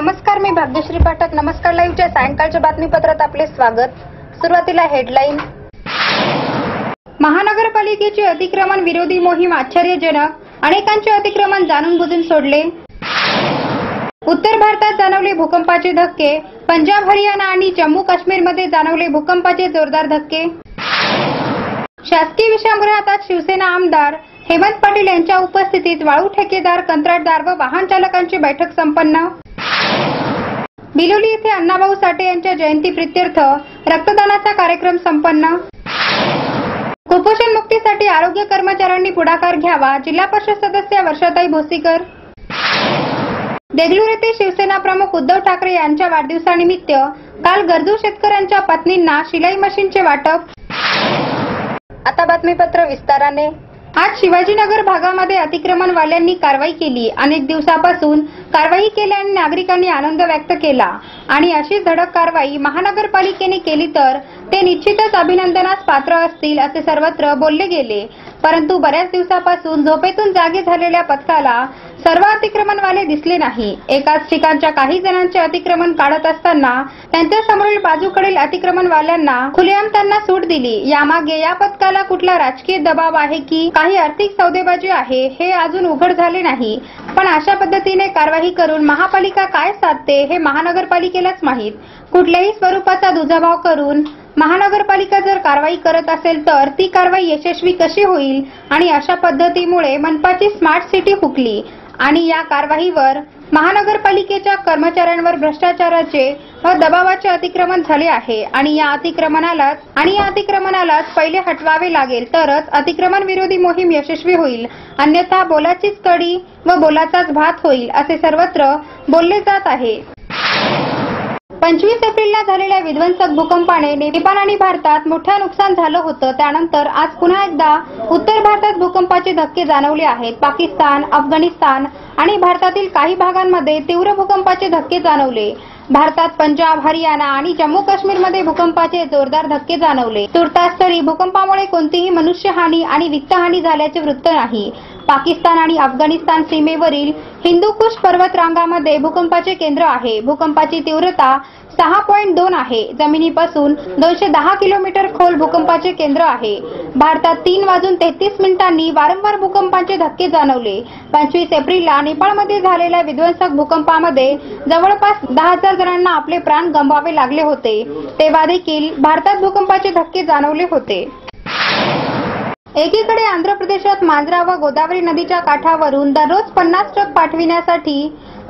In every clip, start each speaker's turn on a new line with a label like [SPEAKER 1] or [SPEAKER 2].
[SPEAKER 1] नमस्कार मी भाग्यश्री पाठक. नमस्कार लाईव्हच्या सायंकाळच्या बातमीपत्रात आपले स्वागत. सुरुवातीला हेडलाईन. महानगरपालिकेची अतिक्रमण विरोधी मोहीम आश्चर्यजनक. अनेकांचे अतिक्रमण जाणून बुजून सोडले. उत्तर भारतात जाणवले भूकंपाचे धक्के. पंजाब हरियाणा आणि जम्मू काश्मीरमध्ये जाणवले भूकंपाचे जोरदार धक्के. शासकीय विश्रामगृहात आज शिवसेना आमदार हेमंत पाटील यांच्या उपस्थितीत वाळू ठेकेदार कंत्राटदार व वाहन चालकांची बैठक संपन्न. बिलोली येथे अण्णाभाऊ साठे यांच्या जयंती प्रित्यर्थ रक्तदानाचा कार्यक्रम संपन्न. कुपोषण मुक्तीसाठी आरोग्य कर्मचाऱ्यांनी पुढाकार घ्यावा जिल्हा परिषद सदस्य वर्षाताई भोसीकर. देगलूर येथे शिवसेना प्रमुख उद्धव ठाकरे यांच्या वाढदिवसानिमित्त काल गरजू शेतकऱ्यांच्या पत्नींना शिलाई मशीनचे वाटप. आता बातमीपत्र विस्ताराने. आज शिवाजीनगर भागामध्ये अतिक्रमणवाल्यांनी कारवाई केली. अनेक दिवसापासून कारवाई केल्याने नागरिकांनी आनंद व्यक्त केला. आणि अशी धडक कारवाई महानगरपालिकेने केली तर ते निश्चितच अभिनंदनास पात्र असतील असे सर्वत्र बोलले गेले. परंतु बऱ्याच दिवसापासून झोपेतून जागे झालेल्या पथकाला सर्व अतिक्रमणवाले दिसले नाही. एकाच ठिकाणच्या काही जणांचे अतिक्रमण काढत असताना त्यांच्या समोरील बाजूकडील अतिक्रमणवाल्यांना खुलेआम त्यांना सूट दिली. यामागे या पथकाला कुठला राजकीय दबाव आहे की काही आर्थिक सौदेबाजी आहे हे अजून उघड झाले नाही. पण अशा पद्धतीने कारवाई करून महापालिका काय साधते हे महानगरपालिकेलाच माहीत. कुठल्याही स्वरूपाचा दुजाभाव करून महानगरपालिका जर कारवाई करत असेल तर ती कारवाई यशस्वी कशी होईल आणि अशा पद्धतीमुळे मनपाची स्मार्ट सिटी हुकली? आणि या कारवाईवर महानगरपालिकेच्या कर्मचाऱ्यांवर भ्रष्टाचाराचे व दबावाचे अतिक्रमण झाले आहे. आणि या अतिक्रमणालाच आणि या अतिक्रमणालाच पहिले हटवावे लागेल तरच अतिक्रमण विरोधी मोहीम यशस्वी होईल. अन्यथा बोलाचीच कडी व बोलाचाच भात होईल असे सर्वत्र बोलले जात आहे. पंचवीस एप्रिलला झालेल्या विध्वंसक भूकंपाने नेपाळ आणि भारतात मोठं नुकसान झालं होतं. त्यानंतर आज पुन्हा एकदा उत्तर भारतात भूकंपाचे धक्के जाणवले आहेत. पाकिस्तान अफगाणिस्तान आणि भारतातील काही भागांमध्ये तीव्र भूकंपाचे धक्के जाणवले. भारतात पंजाब हरियाणा आणि जम्मू काश्मीरमध्ये भूकंपाचे जोरदार धक्के जाणवले. तुर्तास तरी भूकंपामुळे कोणतीही मनुष्यहानी आणि वित्तहानी झाल्याचे वृत्त नाही. पाकिस्तान आणि अफगाणिस्तान सीमेवरील हिंदुकुश पर्वत रांगामध्ये भूकंपाचे केंद्र आहे. भूकंपाची तीव्रता सहा पॉईंट दोन आहे. जमिनीपासून दोनशे दहा किलोमीटर खोल भूकंपाचे केंद्र आहे. भारतात तीन वाजून तेहतीस मिनिटांनी वारंवार भूकंपाचे धक्के जाणवले. पंचवीस एप्रिलला नेपाळमध्ये झालेल्या विध्वंसक भूकंपामध्ये जवळपास दहा हजार जणांना आपले प्राण गमवावे लागले होते. तेव्हा देखील भारतात भूकंपाचे धक्के जाणवले होते. एकीकडे आंध्र प्रदेशात मांजरा व गोदावरी नदीच्या काठावरून दररोज पन्नास ट्रक पाठविण्यासाठी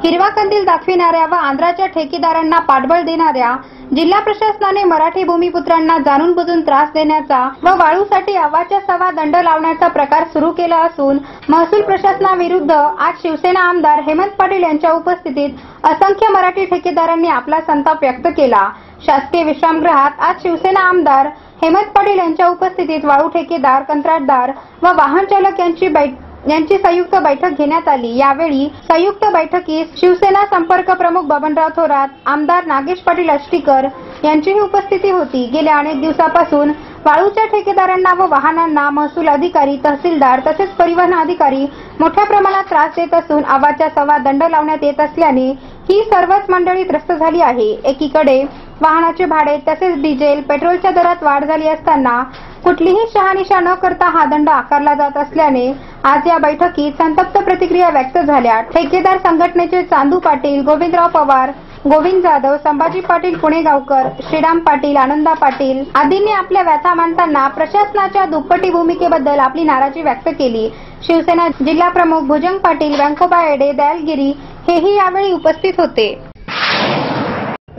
[SPEAKER 1] हिरवा कंदील दाखविणाऱ्या व आंध्राच्या ठेकेदारांना पाठबळ देणाऱ्या जिल्हा प्रशासनाने मराठी भूमिपुत्रांना जाणून बुजून त्रास देण्याचा व वाळूसाठी अवाच्या सवा दंड लावण्याचा प्रकार सुरू केला असून महसूल प्रशासनाविरुद्ध आज शिवसेना आमदार हेमंत पाटील यांच्या उपस्थितीत असंख्य मराठी ठेकेदारांनी आपला संताप व्यक्त केला. शासकीय विश्रामगृहात आज शिवसेना आमदार हेमंत पाटील यांच्या उपस्थितीत वाळू ठेकेदार कंत्राटदार व वाहन चालक यांची बैठ यांची संयुक्त बैठक घेण्यात आली. यावेळी संयुक्त बैठकीस शिवसेना संपर्क प्रमुख बबनराव थोरात आमदार नागेश पाटील अष्टीकर यांचीही उपस्थिती होती. गेल्या अनेक दिवसापासून वाळूच्या ठेकेदारांना व वाहनांना महसूल अधिकारी तहसीलदार तसेच परिवहन अधिकारी मोठ्या प्रमाणात त्रास देत असून आवाच्या सवा दंड लावण्यात येत असल्याने ही सर्वच मंडळी त्रस्त झाली आहे. एकीकडे वाहनाचे भाडे तसेच डिझेल पेट्रोलच्या दरात वाढ झाली असताना कुठलीही शहानिशा न करता हा दंड आकारला जात असल्याने आज या बैठकीत संतप्त प्रतिक्रिया व्यक्त झाल्या. ठेकेदार संघटनेचे चांदू पाटील गोविंदराव पवार गोविंद जाधव संभाजी पाटील पुणेगावकर श्रीराम पाटील आनंदा पाटील आदींनी आपल्या व्यथा मांडताना प्रशासनाच्या दुप्पटी भूमिकेबद्दल आपली नाराजी व्यक्त केली. शिवसेना जिल्हा प्रमुख भुजंग पाटील व्यंकोबा येडे दयालगिरी हेही यावेळी उपस्थित होते.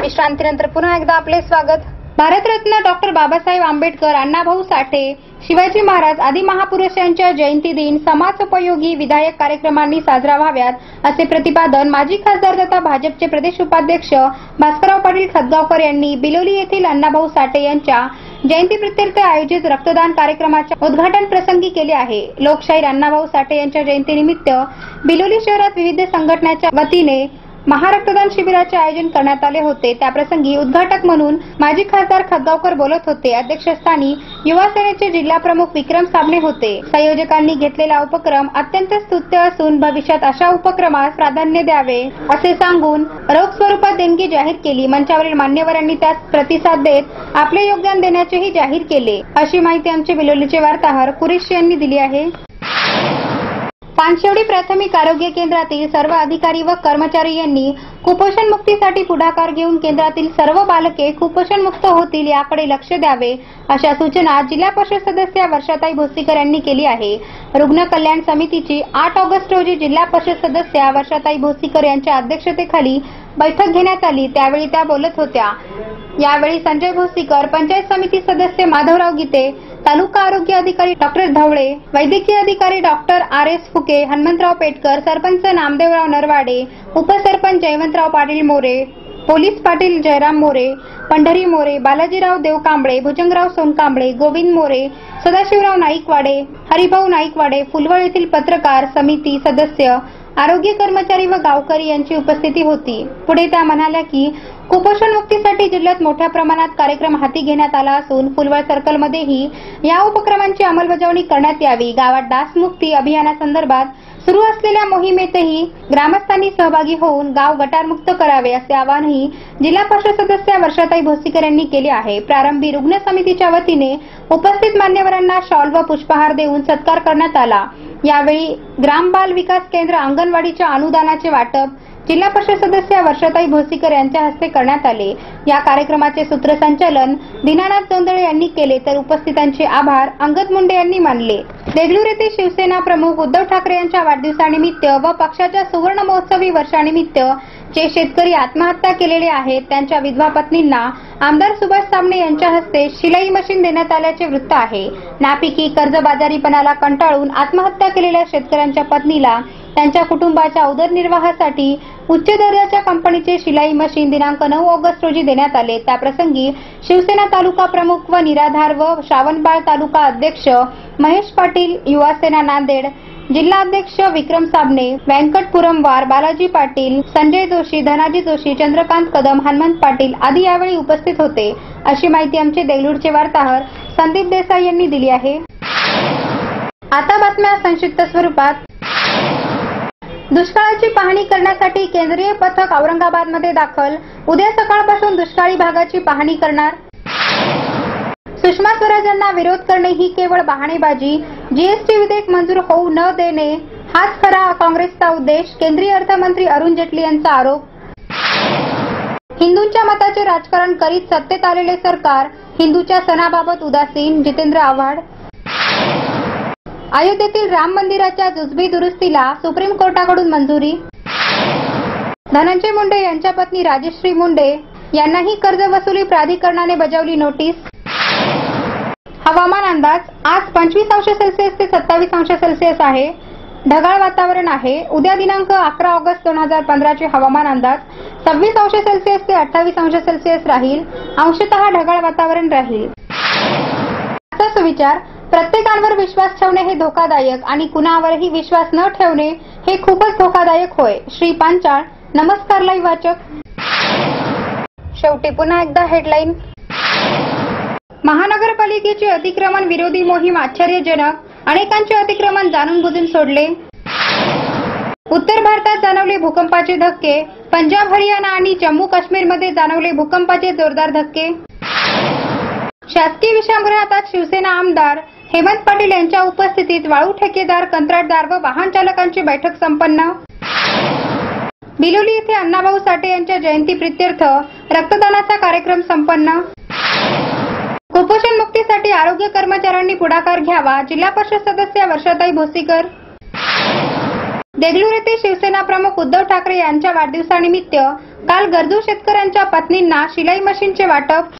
[SPEAKER 1] विश्रांतीनंतर पुन्हा एकदा आपले स्वागत. भारतरत्न डॉक्टर बाबासाहेब आंबेडकर अण्णाभाऊ साठे शिवाजी महाराज आदी महापुरुषांच्या जयंती दिन समाजोपयोगी विधायक कार्यक्रमांनी साजरा व्हाव्यात असे प्रतिपादन माजी खासदार तथा भाजपचे प्रदेश उपाध्यक्ष भास्करराव पाटील खतगावकर यांनी बिलोली येथील अण्णाभाऊ साठे यांच्या जयंतीप्रित्यर्थ आयोजित रक्तदान कार्यक्रमाच्या उद्घाटन प्रसंगी केले आहे. लोकशाहीर अण्णाभाऊ साठे यांच्या जयंतीनिमित्त बिलोली शहरात विविध संघटनांच्या वतीने महारक्तदान शिबिराचे आयोजन करण्यात आले होते. त्याप्रसंगी उद्घाटक म्हणून माजी खासदार खदगावकर बोलत होते. अध्यक्षस्थानी युवा सेनेचे जिल्हा प्रमुख विक्रम साबणे होते. संयोजकांनी घेतलेला उपक्रम अत्यंत स्तुत्य असून भविष्यात अशा उपक्रमास प्राधान्य द्यावे असे सांगून रोख स्वरूपात देणगी जाहीर केली. मंचावरील मान्यवरांनी त्यास प्रतिसाद देत आपले योगदान देण्याचेही जाहीर केले. अशी माहिती आमचे बिलोलीचे वार्ताहर कुरेशी यांनी दिली आहे. पानशेवडी प्राथमिक आरोग्य केंद्रातील सर्व अधिकारी व कर्मचारी यांनी कुपोषण मुक्तीसाठी पुढाकार घेऊन केंद्रातील सर्व बालके कुपोषण मुक्त होतील याकडे लक्ष द्यावे अशा सूचना जिल्हा परिषद सदस्य वर्षाताई भोसीकर यांनी केली आहे. रुग्ण कल्याण समितीची आठ ऑगस्ट रोजी जिल्हा परिषद सदस्य वर्षाताई भोसीकर यांच्या अध्यक्षतेखाली बैठक घेण्यात आली. त्यावेळी त्या बोलत होत्या. यावेळी संजय भोसीकर पंचायत समिती सदस्य माधवराव गीते तालुका आरोग्य अधिकारी डॉक्टर ढवळे वैद्यकीय अधिकारी doctor R S Phuke Hanumantrao Petkar sarpanch Namdevrao Narwade उपसरपंच जयवंतराव पाटील मोरे पोलीस पाटील जयराम मोरे पंढरी मोरे बालाजीराव देवकांबळे भुजंगराव सोनकांबळे गोविंद मोरे सदाशिवराव नाईकवाडे हरिभाऊ नाईकवाडे फुलवळ येथील पत्रकार समिती सदस्य आरोग्य कर्मचारी व गावकरी यांची उपस्थिती होती. पुढे त्या म्हणाल्या की कुपोषण मुक्तीसाठी जिल्ह्यात मोठ्या प्रमाणात कार्यक्रम हाती घेण्यात आला असून फुलवळ सर्कलमध्येही या उपक्रमांची अंमलबजावणी करण्यात यावी. गावात डासमुक्ती अभियानासंदर्भात सुरू असलेल्या मोहिमेतही ग्रामस्थांनी सहभागी होऊन गाव गटारमुक्त करावे असे आवाहनही जिल्हा परिषद सदस्य वर्षाताई भोसीकर यांनी केले आहे. प्रारंभी रुग्ण समितीच्या वतीने उपस्थित मान्यवरांना शॉल व पुष्पहार देऊन सत्कार करण्यात आला. यावेळी ग्राम बाल विकास केंद्र अंगणवाडीच्या अनुदानाचे वाटप जिल्हा परिषद सदस्य वर्षाताई भोसीकर यांच्या हस्ते करण्यात आले. या कार्यक्रमाचे सूत्रसंचालन दीनानाथ चोंदळे यांनी केले तर उपस्थितांचे आभार अंगद मुंडे यांनी मानले. देगलूर येथे शिवसेना प्रमुख उद्धव ठाकरे यांच्या वाढदिवसानिमित्त व पक्षाच्या सुवर्ण महोत्सवी वर्षानिमित्त जे शेतकरी आत्महत्या केलेले आहेत त्यांच्या विधवा पत्नींना आमदार सुभाष सामणे यांच्या हस्ते शिलाई मशीन देण्यात आल्याचे वृत्त आहे. नापिकी कर्जबाजारीपणाला कंटाळून आत्महत्या केलेल्या शेतकऱ्यांच्या पत्नीला त्यांच्या कुटुंबाच्या उदरनिर्वाहासाठी उच्च दर्जाच्या कंपनीचे शिलाई मशीन दिनांक नऊ ऑगस्ट रोजी देण्यात आले. त्याप्रसंगी शिवसेना तालुका प्रमुख व निराधार व श्रावणबाळ तालुका अध्यक्ष महेश पाटील युवासेना नांदेड जिल्हाध्यक्ष विक्रम साबणे व्यंकट पुरमवार बालाजी पाटील संजय जोशी धनाजी जोशी चंद्रकांत कदम हनुमंत पाटील आदी यावेळी उपस्थित होते. अशी माहिती आमचे देगलूरचे वार्ताहर संदीप देसाई यांनी दिली आहे. आता बातम्या संक्षिप्त स्वरूपात. दुष्काळाची पाहणी करण्यासाठी केंद्रीय पथक औरंगाबादमध्ये दाखल. उद्या सकाळपासून दुष्काळी भागाची पाहणी करणार. सुषमा स्वराजांना विरोध करणे ही केवळ बहाणेबाजी. जीएसटी विधेयक मंजूर होऊ न देणे हाच खरा काँग्रेसचा उद्देश केंद्रीय अर्थमंत्री अरुण जेटली यांचा आरोप. हिंदूंच्या मताचे राजकारण करीत सत्तेत आलेले सरकार हिंदूच्या सणाबाबत उदासीन. जितेंद्र आव्हाड अयोध्येतील राम मंदिराच्या जुजबी दुरुस्तीला सुप्रीम कोर्टाकडून मंजुरी. धनंजय मुंडे यांच्या पत्नी राजश्री मुंडे यांनाही कर्ज वसुली प्राधिकरणाने बजावली नोटीस. हवामान अंदाज आज पंचवीस अंश सेल्सिअस ते सत्तावीस अंश सेल्सिअस आहे. ढगाळ वातावरण आहे. उद्या दिनांक अकरा ऑगस्ट दोन हजार पंधराचे हवामान अंदाज सव्वीस अंश सेल्सिअस ते अठ्ठावीस अंश सेल्सिअस राहील. अंशतः ढगाळ वातावरण राहील. आता सुविचार प्रत्येकावर विश्वास ठेवणे हे धोकादायक आणि कुणावरही विश्वास न ठेवणे हे खूपच धोकादायक होय. श्री पांचाळ नमस्कार लाईव्ह वाचक. शेवटी पुन्हा एकदा हेडलाईन महानगरपालिकेची अतिक्रमण विरोधी मोहीम आश्चर्यजनक अनेकांचे अतिक्रमण जाणून बुजून सोडले. उत्तर भारतात जाणवले भूकंपाचे धक्के पंजाब हरियाणा आणि जम्मू काश्मीरमध्ये जाणवले भूकंपाचे जोरदार धक्के. शासकीय विश्रामगृहात शिवसेना आमदार हेमंत पाटील यांच्या उपस्थितीत वाळू ठेकेदार कंत्राटदार व वाहन चालकांची बैठक संपन्न. बिलोली येथे अण्णाभाऊ साठे यांच्या जयंती प्रित्यर्थ रक्तदानाचा कार्यक्रम संपन्न. कुपोषण मुक्तीसाठी आरोग्य कर्मचाऱ्यांनी पुढाकार घ्यावा जिल्हा परिषद सदस्य वर्षाताई भोसीकर. देगलूर येथे शिवसेना प्रमुख उद्धव ठाकरे यांच्या वाढदिवसानिमित्त काल गरजू शेतकऱ्यांच्या पत्नींना शिलाई मशीनचे वाटप